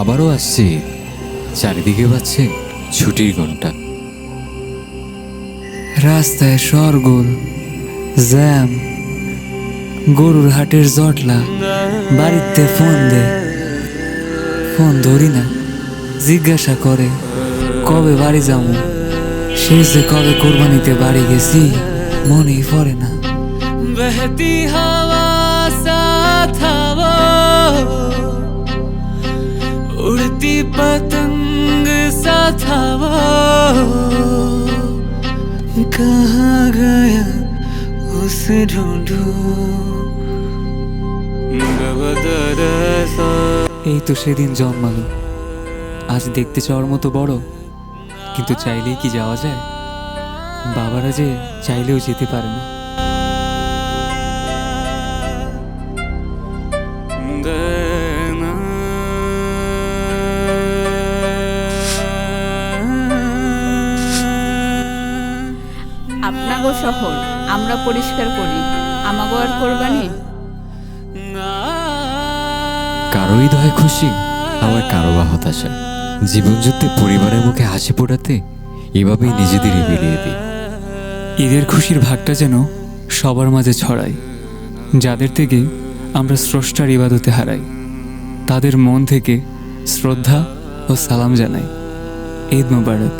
আবারও আসছি। চারিদিকে বাজছে ছুটির ঘণ্টা রাস্তায় সরগোল জ্যাম, গরুর হাটের জটলা, বাড়িতে ফোন দে। ফোন ধরি না, জিজ্ঞাসা করে, কবে বাড়ি যাব? শেষে যে কবে কোরবানিতে বাড়ি গেছি, মনেই পড়ে না। বেহতি সাথ হাওয়া उड़ती पतंग साथ हवा कहाँ गया उसे ढूंढू बदरसा এই তো সেদিন জন্মালো আজ দেখতে চাওয়ার মতো বড় কিন্তু চাইলেই কি যাওয়া যায় বাবারা যে চাইলেও যেতে পারে না আপনাগো শহর, আমরা পরিষ্কার করি। আমাগো আর কোরবানি? কারও ঈদ হয় খুশি, আবার কারও বা হতাশা জীবন যুদ্ধে পরিবারের মুখে হাসি ফোটাতে এভাবেই নিজেদেরই বিলিয়ে দিই। ঈদের খুশির ভাগটা যেন সবার মাঝে ছড়ায়। যাদের থেকে আমরা স্রষ্টার ইবাদতে হারাই, তাদের মন থেকে শ্রদ্ধা ও সালাম জানাই। ঈদ মোবারক।